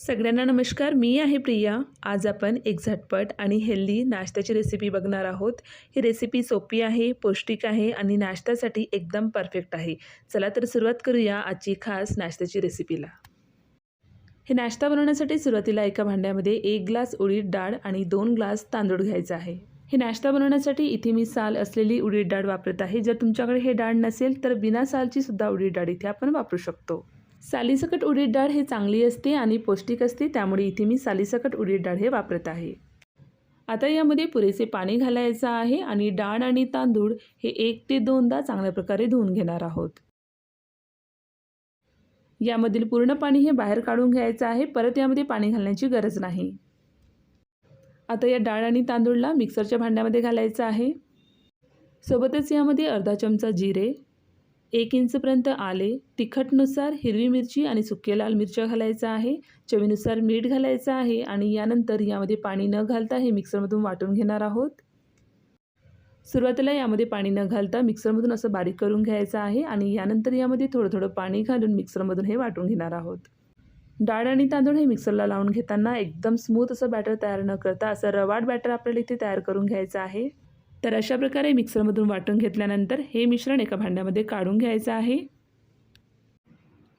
सगळ्यांना नमस्कार मी आहे प्रिया. आज आपण एक झटपट आणि हेल्दी नाश्त्याची रेसिपी बघणार आहोत. ही रेसिपी सोपी आहे पौष्टिक आहे आणि नाश्त्यासाठी एकदम परफेक्ट आहे. चला तर सुरुवात करूया आजची खास नाश्त्याची रेसिपीला हे नाश्ता बनवण्यासाठी सुरुवातीला एका भांड्यामध्ये एक ग्लास उडीद डाळ आणि दोन ग्लास तांदूळ घ्यायचा आहे. हे नाश्ता बनवण्यासाठी इथे मी साल असलेली उडीद डाळ वापरत आहे. जर तुमच्याकडे हे डाळ नसेल तर बिना सालची सुद्धा उडीद डाळ इथे आपण वापरू शकतो. सालीसकट उडीद डाळ हे चांगली असते आणि पौष्टिक असते त्यामुळे इथे मी सालीसकट उडीद डाळ हे वापरत आहे. आता यामध्ये पुरेसे पाणी घालायचं आहे आणि डाळ आणि तांदूळ हे एक ते दोनदा चांगल्या प्रकारे धुवून घेणार आहोत. यामधील पूर्ण पाणी हे बाहेर काढून घ्यायचं आहे परत यामध्ये पाणी घालण्याची गरज नाही. आता या डाळ आणि तांदूळला मिक्सरच्या भांड्यामध्ये घालायचं आहे. सोबतच यामध्ये अर्धा चमचा जिरे एक इंचपर्यंत आले तिखटनुसार हिरवी मिरची आणि सुके लाल मिरच्या घालायचा आहे चवीनुसार मीठ घालायचं आहे आणि यानंतर यामध्ये पाणी न घालता हे मिक्सरमधून वाटून घेणार आहोत. सुरुवातीला यामध्ये पाणी न घालता मिक्सरमधून असं बारीक करून घ्यायचं आहे आणि यानंतर यामध्ये थोडं थोडं पाणी घालून मिक्सरमधून हे वाटून घेणार आहोत. डाळ आणि तांदूळ हे मिक्सरला लावून घेताना एकदम स्मूथ असं बॅटर तयार न करता असं रवाड बॅटर आपल्याला इथे तयार करून घ्यायचं आहे. तर अशा प्रकारे मिक्सरमधून वाटून घेतल्यानंतर हे मिश्रण एका भांड्यामध्ये काढून घ्यायचं आहे.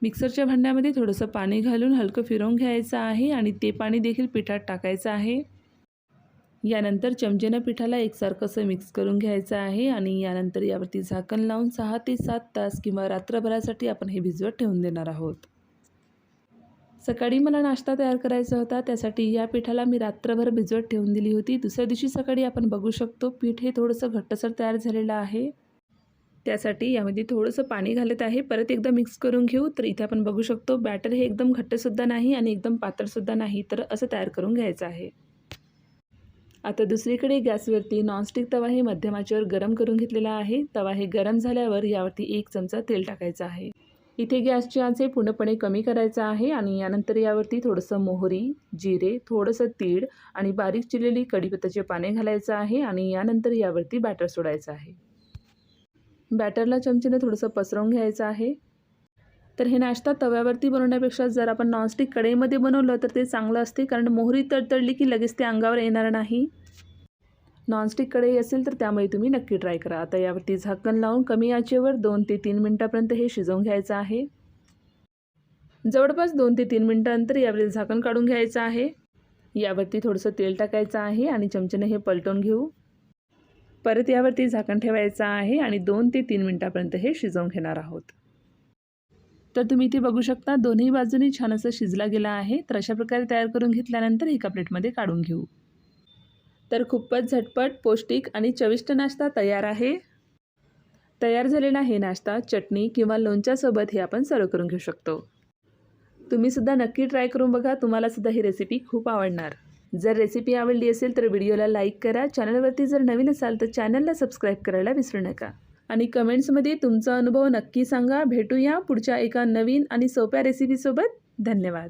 मिक्सरच्या भांड्यामध्ये थोडंसं पाणी घालून हलकं फिरवून घ्यायचं आहे आणि ते पाणी देखील पिठात टाकायचं आहे. यानंतर चमचेनं पिठाला एकसारखं असं मिक्स करून घ्यायचं आहे आणि यानंतर यावरती झाकण लावून सहा ते सात तास किंवा रात्रभरासाठी आपण हे भिजवत ठेवून देणार आहोत. सकाळी मला नाश्ता तयार करायचा होता त्यासाठी या पिठाला मी रात्रभर भिजवत ठेवून दिली होती. दुसऱ्या दिवशी सकाळी आपण बघू शकतो पीठ हे थोडंसं घट्टसर तयार झालेलं आहे. त्यासाठी यामध्ये थोडंसं पाणी घालत आहे. परत एकदा मिक्स करून घेऊ तर इथे आपण बघू शकतो बॅटर हे एकदम घट्टसुद्धा नाही आणि एकदम पातळसुद्धा नाही तर असं तयार करून घ्यायचं आहे. आता दुसरीकडे गॅसवरती नॉनस्टिक तवा हे मध्यमाच्यावर गरम करून घेतलेला आहे. तवा हे गरम झाल्यावर यावरती एक चमचा तेल टाकायचं आहे. इथे गॅसची आंच पूर्णपणे कमी करायचं आहे आणि यानंतर यावरती थोडंसं मोहरी जिरे थोडंसं तीळ आणि बारीक चिरलेली कढीपत्ताचे पाने घालायचं आहे आणि यानंतर यावरती बॅटर सोडायचं आहे. बॅटरला चमचेनं थोडंसं पसरवून घ्यायचं आहे. तर हे नाश्ता तव्यावरती बनवण्यापेक्षा जर आपण नॉनस्टिक कढईमध्ये बनवलं तर ते चांगलं असते कारण मोहरी तडतडली की लगेच ते अंगावर येणार नाही. नॉनस्टिक कढई असेल तर त्यामुळे तुम्ही नक्की ट्राय करा. आता यावरती झाकण लावून कमी आचेवर दोन ते तीन मिनटापर्यंत हे शिजवून घ्यायचं आहे. जवळपास दोन ते तीन मिनटानंतर यावरती झाकण काढून घ्यायचं आहे. यावरती थोडंसं तेल टाकायचं आहे आणि चमच्याने हे पलटून घेऊ. परत यावरती झाकण ठेवायचं आहे आणि दोन ते तीन मिनटापर्यंत हे शिजवून घेणार आहोत. तर तुम्ही इथे बघू शकता दोन्ही बाजूनी छान असं शिजला गेला आहे. तर अशा प्रकारे तयार करून घेतल्यानंतर एका प्लेटमध्ये काढून घेऊ. तर खूपच झटपट पौष्टिक आणि चविष्ट नाश्ता तयार आहे. तयार झालेला हे नाश्ता चटणी किंवा लोणच्यासोबत हे आपण सर्व करून घेऊ शकतो. तुम्हीसुद्धा नक्की ट्राय करून बघा तुम्हालासुद्धा ही रेसिपी खूप आवडणार. जर रेसिपी आवडली असेल तर व्हिडिओला लाईक करा चॅनलवरती जर नवीन असाल तर चॅनलला सबस्क्राईब करायला विसरू नका. आणि कमेंट्समध्ये तुमचा अनुभव नक्की सांगा. भेटूया पुढच्या एका नवीन आणि सोप्या रेसिपीसोबत धन्यवाद.